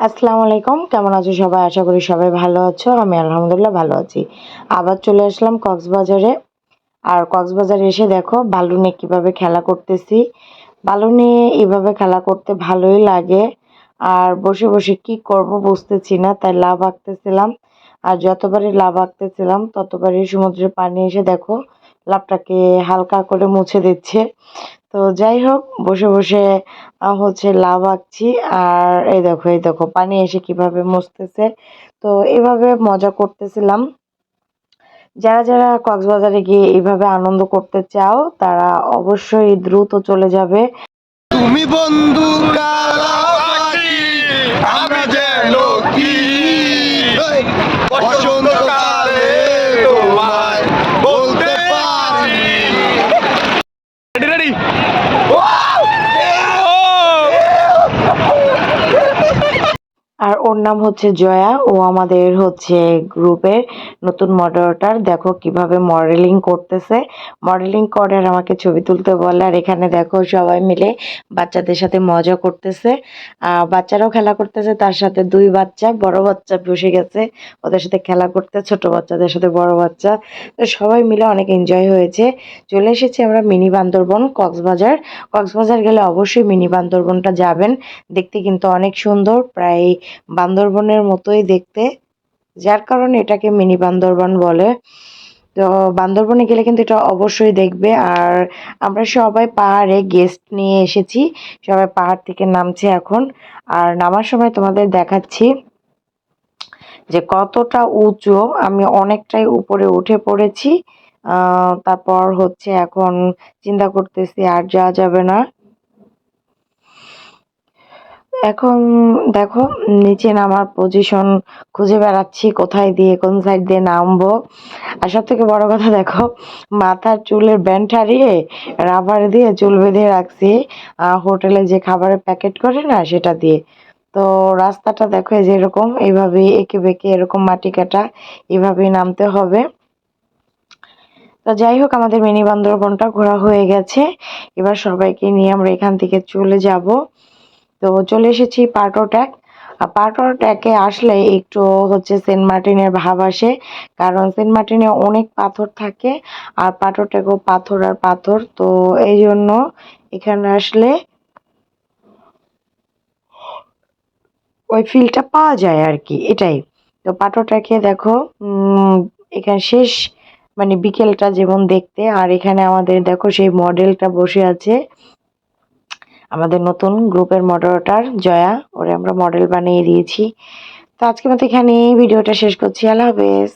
আসসালামু আলাইকুম, কেমন আছো সবাই? আশা করি সবাই ভালো আছো, আমি আলহামদুলিল্লাহ ভালো আছি। আবার চলে আসলাম কক্সবাজারে। আর কক্সবাজারে এসে দেখো, বালুনে কীভাবে খেলা করতেছি। বালুনে এভাবে খেলা করতে ভালোই লাগে। আর বসে বসে কি করব বুঝতেছি না, তাই লাভ আঁকতেছিলাম। আর যতবারই লাভ আঁকতেছিলাম, ততবারই সমুদ্রের পানি এসে দেখো লাভটাকে হালকা করে মুছে দিচ্ছে। তো যাই হোক, বসে বসে হচ্ছে লাভ আঁকছি। আর এই দেখো এই দেখো, পানি এসে কীভাবে মুছতেছে। তো এভাবে মজা করতেছিলাম। যারা যারা কক্সবাজারে গিয়ে এইভাবে আনন্দ করতে চাও, তারা অবশ্যই দ্রুত চলে যাবে। তুমি বন্ধু আর ওর নাম হচ্ছে জয়া। ও আমাদের হচ্ছে গ্রুপের নতুন মডারেটর দেখো কীভাবে মডেলিং করতেছে। মডেলিং করে আর আমাকে ছবি তুলতে বলে। আর এখানে দেখো সবাই মিলে বাচ্চাদের সাথে মজা করতেছে। বাচ্চারাও খেলা করতেছে, তার সাথে দুই বাচ্চা, বড় বাচ্চা বসে গেছে। ওদের সাথে খেলা করতে, ছোট বাচ্চাদের সাথে বড় বাচ্চা। তো সবাই মিলে অনেক এনজয় হয়েছে। চলে এসেছি আমরা মিনি বান্দরবন, কক্সবাজার। কক্সবাজার গেলে অবশ্যই মিনি বান্দরবনটা যাবেন। দেখতে কিন্তু অনেক সুন্দর। প্রায় বান্দরবনের মতোই দেখতে, যার কারণে এটাকে মিনি বান্দরবন বলে। তো বান্দরবনে গেলে কিন্তু এটা অবশ্যই দেখবে। আর আমরা সবাই পাহাড়ে গেস্ট নিয়ে এসেছি। সবাই পাহাড় থেকে নামছে এখন। আর নামার সময় তোমাদের দেখাচ্ছি যে কতটা উঁচু। আমি অনেকটাই উপরে উঠে পড়েছি। তারপর হচ্ছে এখন চিন্তা করতেছি আর যাওয়া যাবে না। এখন দেখো নিচে নামার পজিশন খুঁজে বেড়াচ্ছি, কোথায় দিয়ে, কোন সাইড দিয়ে নামবো। আর সব থেকে বড় কথা দেখো, মাথার চুলের ব্যান্ড হারিয়ে রাবার দিয়ে চুল বেঁধে রাখছি হোটেলে যে খাবারের প্যাকেট করে না, সেটা দিয়ে। তো রাস্তাটা দেখো, এই যে এরকম এইভাবে এঁকে বেঁকে এরকম মাটি কাটা, এইভাবেই নামতে হবে। তো যাই হোক, আমাদের মিনি বান্দরবনটা ঘোরা হয়ে গেছে। এবার সবাইকে নিয়ে আমরা এখান থেকে চলে যাব। তো চলে এসেছি পার্টো আর পাটোট্যাকে আসলে একটু হচ্ছে সেন্ট মার্টিনের ভাব আসে, কারণ সেন্ট মার্টিনে অনেক পাথর থাকে আর পাটোট্যাকও পাথর আর পাথর। তো এই জন্য এখানে আসলে ওই ফিলটা পাওয়া যায় আর কি, এটাই। তো পাটোটাকে দেখো এখানে শেষ মানে বিকেলটা যেমন দেখতে, আর এখানে আমাদের দেখো সেই মডেলটা বসে আছে। আমাদের নতুন গ্রুপের মডেলটার জয়া, ওরে আমরা মডেল বানিয়ে দিয়েছি। তো আজকের মতো এখানেই, ভিডিওটা শেষ করছি। আল্লাহ হাফেজ।